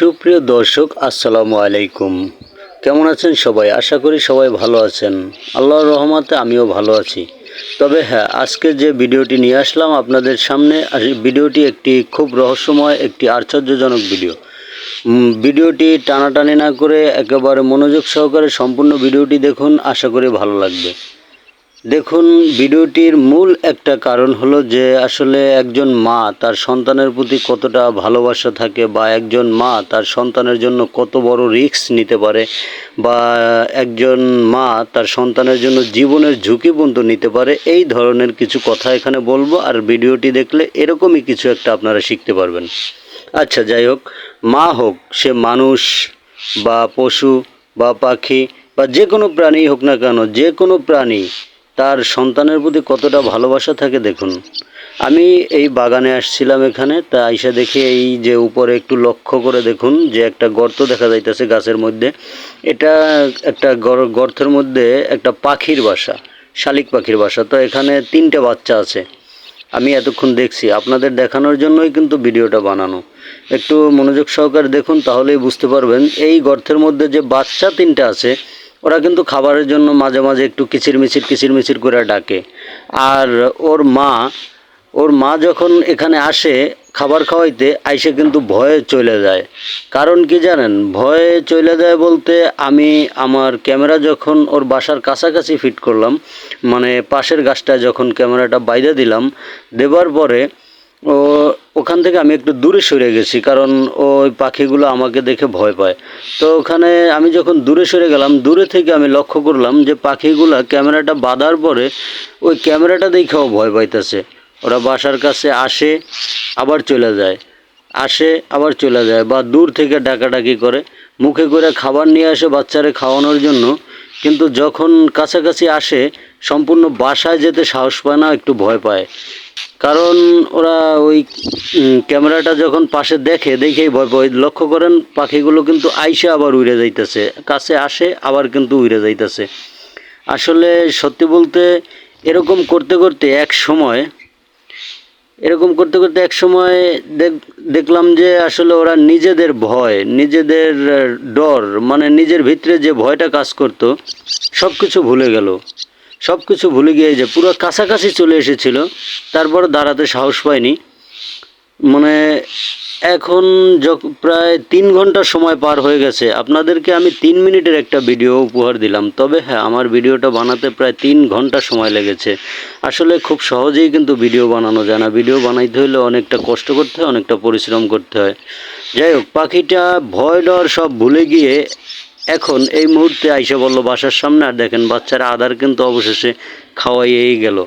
সুপ্রিয় দর্শক, আসসালামু আলাইকুম। কেমন আছেন সবাই? আশা করি সবাই ভালো আছেন। আল্লাহর রহমতে আমিও ভালো আছি। তবে হ্যাঁ আজকে যে ভিডিওটি নিয়ে আসলাম আপনাদের সামনে ভিডিওটি একটি খুব রহস্যময়, একটি আশ্চর্যজনক ভিডিও। ভিডিওটি টানাটানি না করে একেবারে মনোযোগ সহকারে সম্পূর্ণ ভিডিওটি দেখুন, আশা করি ভালো লাগবে। দেখুন, ভিডিওটির মূল একটা কারণ হলো যে আসলে একজন মা তার সন্তানের প্রতি কতটা ভালোবাসা থাকে বা একজন মা তার সন্তানের জন্য কত বড় রিস্ক নিতে পারে বা একজন মা তার সন্তানের জন্য জীবনের ঝুঁকি পর্যন্ত নিতে পারে, এই ধরনের কিছু কথা এখানে বলব। আর ভিডিওটি দেখলে এরকমই কিছু একটা আপনারা শিখতে পারবেন। আচ্ছা যাই হোক, মা হোক, সে মানুষ বা পশু বা পাখি বা যে কোনো প্রাণী হোক না কেন, যে কোনো প্রাণী তার সন্তানের প্রতি কতটা ভালোবাসা থাকে দেখুন। আমি এই বাগানে আসছিলাম এখানে, তা আইসা দেখে এই যে উপরে একটু লক্ষ্য করে দেখুন যে একটা গর্ত দেখা যাইতেছে গাছের মধ্যে। এটা একটা গর- গর্তের মধ্যে একটা পাখির বাসা, শালিক পাখির বাসা। তো এখানে তিনটে বাচ্চা আছে। আমি এতক্ষণ দেখছি, আপনাদের দেখানোর জন্যই কিন্তু ভিডিওটা বানানো। একটু মনোযোগ সহকারে দেখুন, তাহলেই বুঝতে পারবেন। এই গর্তের মধ্যে যে বাচ্চা তিনটা আছে ওরা কিন্তু খাবারের জন্য মাঝে মাঝে একটু কিচিরমিচির কিচিরমিচির করে ডাকে। আর ওর মা ওর মা যখন এখানে আসে খাবার খাওয়াইতে, আইসে কিন্তু ভয়ে চলে যায়। কারণ কি জানেন? ভয়ে চলে যায় বলতে আমি আমার ক্যামেরা যখন ওর বাসার কাছাকাছি ফিট করলাম মানে পাশের গাছটায় যখন ক্যামেরাটা বাইরে দিলাম, দেবার পরে ও, ওখান থেকে আমি একটু দূরে সরে গেছি, কারণ ওই পাখিগুলো আমাকে দেখে ভয় পায়। তো ওখানে আমি যখন দূরে সরে গেলাম, দূরে থেকে আমি লক্ষ্য করলাম যে পাখিগুলো ক্যামেরাটা বাঁধার পরে ওই ক্যামেরাটা দেখেও ভয় পাইতেছে। ওরা বাসার কাছে আসে, আবার চলে যায়। আসে, আবার চলে যায় বা দূর থেকে ডাকাডাকি করে। মুখে করে খাবার নিয়ে আসে বাচ্চারে খাওয়ানোর জন্য। কিন্তু যখন কাছাকাছি আসে, সম্পূর্ণ বাসায় যেতে সাহস পায় না, একটু ভয় পায়। কারণ ওরা ওই ক্যামেরাটা যখন পাশে দেখে, দেখেই ভয় পায়। লক্ষ্য করেন, পাখিগুলো কিন্তু আইসে আবার উড়ে যাইতেছে। কাছে আসে, আবার কিন্তু উড়ে যাইতেছে। আসলে সত্যি বলতে, এরকম করতে করতে এক সময়, এরকম করতে করতে এক সময় দেখ- দেখলাম যে আসলে ওরা নিজেদের ভয়, নিজেদের ডর মানে নিজের ভিতরে যে ভয়টা কাজ করতো সব কিছু ভুলে গেল। সব কিছু ভুলে গিয়ে যে পুরো কাছাকাছি চলে এসেছিল তারপর দাঁড়াতে সাহস পায়নি মানে এখন যখ- প্রায় তিন ঘণ্টা সময় পার হয়ে গেছে। আপনাদেরকে আমি তিন মিনিটের একটা ভিডিও উপহার দিলাম। তবে হ্যাঁ আমার ভিডিওটা বানাতে প্রায় তিন ঘণ্টা সময় লেগেছে। আসলে খুব সহজেই কিন্তু ভিডিও বানানো যায় না। ভিডিও বানাইতে হলে অনেকটা কষ্ট করতে হয়, অনেকটা পরিশ্রম করতে হয়। যাই হোক, পাখিটা ভয় ডর সব ভুলে গিয়ে এখন এই মুহূর্তে আইসা বলল, বাসার সামনে আর দেখেন, বাচ্চারা আদার কিন্তু অবশেষে খাওয়াইয়েই গেল।